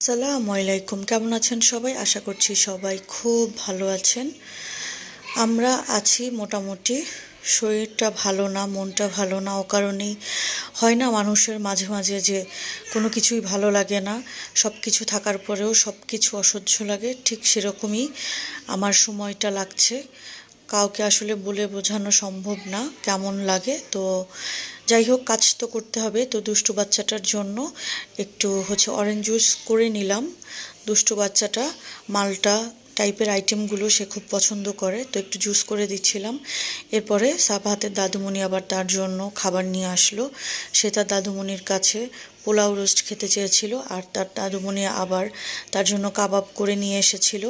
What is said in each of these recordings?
আসসালামু আলাইকুম। কেমন আছেন সবাই? আশা করছি সবাই খুব ভালো আছেন। আমরা আছি মোটামুটি। শরীরটা ভালো না, মনটা ভালো না ও কারণেই হয় না মানুষের মাঝে মাঝে যে কোনো কিছুই ভালো লাগে না। সব কিছু থাকার পরেও সব কিছু অসহ্য লাগে। ঠিক সেরকমই আমার সময়টা লাগছে। কাউকে আসলে বলে বোঝানো সম্ভব না, কেমন লাগে। তো যাই হোক, কাজ তো করতে হবে। তো দুষ্টু বাচ্চাটার জন্য একটু হচ্ছে অরেঞ্জ জুস করে নিলাম। দুষ্টু বাচ্চাটা, মালটা টাইপের আইটেমগুলো সে খুব পছন্দ করে, তো একটু জুস করে দিচ্ছিলাম। এরপরে সাবাহাতের দাদুমণি আবার তার জন্য খাবার নিয়ে আসলো। সে তার দাদুমণির কাছে পোলাও রোস্ট খেতে চেয়েছিল, আর তার দাদুমণি আবার তার জন্য কাবাব করে নিয়ে এসেছিল।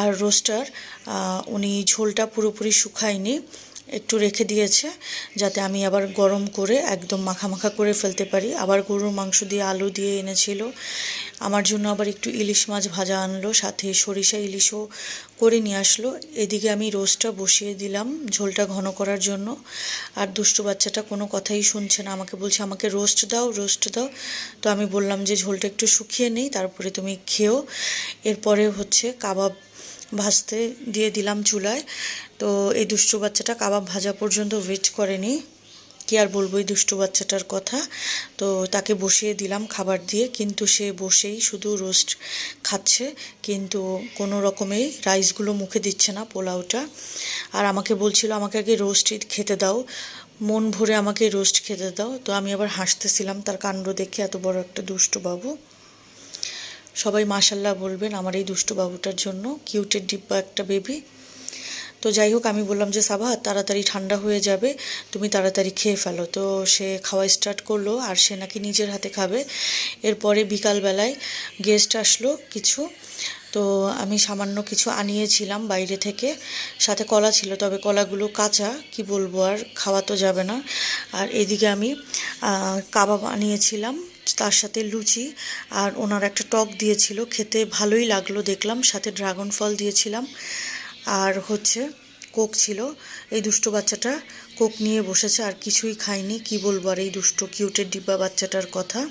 আর রোস্টার উনি ঝোলটা পুরোপুরি শুকায়নি, একটু রেখে দিয়েছে, যাতে আমি আবার গরম করে একদম মাখা মাখা করে ফেলতে পারি। আবার গরুর মাংস দিয়ে আলু দিয়ে এনেছিল। আমার জন্য আবার একটু ইলিশ মাছ ভাজা আনলো, সাথে সরিষা ইলিশও করে নিয়ে আসলো। এদিকে আমি রোস্টটা বসিয়ে দিলাম ঝোলটা ঘন করার জন্য। আর দুষ্টু বাচ্চাটা কোনো কথাই শুনছে না, আমাকে বলছে, আমাকে রোস্ট দাও রোস্ট দাও। তো আমি বললাম যে, ঝোলটা একটু শুকিয়ে নেই, তারপরে তুমি খেও। এরপরে হচ্ছে কাবাব ভাজতে দিয়ে দিলাম চুলায়। তো এই দুষ্টু বাচ্চাটা কাবাব ভাজা পর্যন্ত ওয়েট করেনি। কি আর বলব এই দুষ্টু বাচ্চাটার কথা। তো তাকে বসিয়ে দিলাম খাবার দিয়ে, কিন্তু সে বসেই শুধু রোস্ট খাচ্ছে, কিন্তু কোনো রকমেই রাইসগুলো মুখে দিচ্ছে না পোলাওটা। আর আমাকে বলছিল, আমাকে আগে রোস্টই খেতে দাও, মন ভরে আমাকে রোস্ট খেতে দাও। তো আমি আবার হাসতেছিলাম তার কাণ্ড দেখে, এত বড় একটা দুষ্টু বাবু। সবাই মাশাল্লাহ বলবেন আমার এই দুষ্টু বাবুটার জন্য। কিউটের ডিব্বা একটা বেবি। তো যাই হোক আমি বললাম যে, সাবা, তাড়াতাড়ি ঠান্ডা হয়ে যাবে, তুমি তাড়াতাড়ি খেয়ে ফেলো। তো সে খাওয়া স্টার্ট করল, আর সে নাকি নিজের হাতে খাবে। এরপরে বিকালবেলায় গেস্ট আসলো কিছু। তো আমি সামান্য কিছু আনিয়েছিলাম বাইরে থেকে। সাথে কলা ছিল, তবে কলাগুলো কাঁচা, কি বলব আর, খাওয়া তো যাবে না। আর এদিকে আমি কাবাব আনিয়েছিলাম, তার সাথে লুচি, আর ওনার একটা টক দিয়েছিল, খেতে ভালোই লাগল দেখলাম। সাথে ড্রাগন ফল দিয়েছিলাম। আর হচ্ছে কোক ছিল। এই দুষ্ট বাচ্চাটা কোক নিয়ে বসেছে, আর কিছুই খায়নি। কি বলব আর এই দুষ্ট কিউটের ডিব্বা বাচ্চাটার কথা।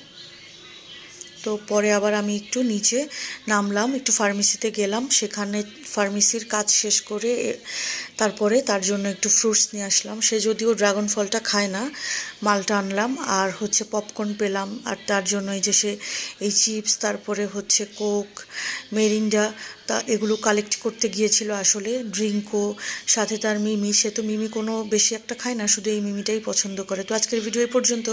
তো পরে আবার আমি একটু নিচে নামলাম, একটু ফার্মেসিতে গেলাম। সেখানে ফার্মেসির কাজ শেষ করে তারপরে তার জন্য একটু ফ্রুটস নিয়ে আসলাম। সে যদিও ড্রাগন ফলটা খায় না, মালটা আনলাম। আর হচ্ছে পপকর্ন পেলাম। আর তার জন্য এই যে সে, এই চিপস তারপরে হচ্ছে কোক মেরিন্ডা তা এগুলো কালেক্ট করতে গিয়েছিল আসলে। ড্রিঙ্কও সাথে তার মিমি। সে তো মিমি কোনো বেশি একটা খায় না, শুধু এই মিমিটাই পছন্দ করে। তো আজকের ভিডিও এই পর্যন্ত।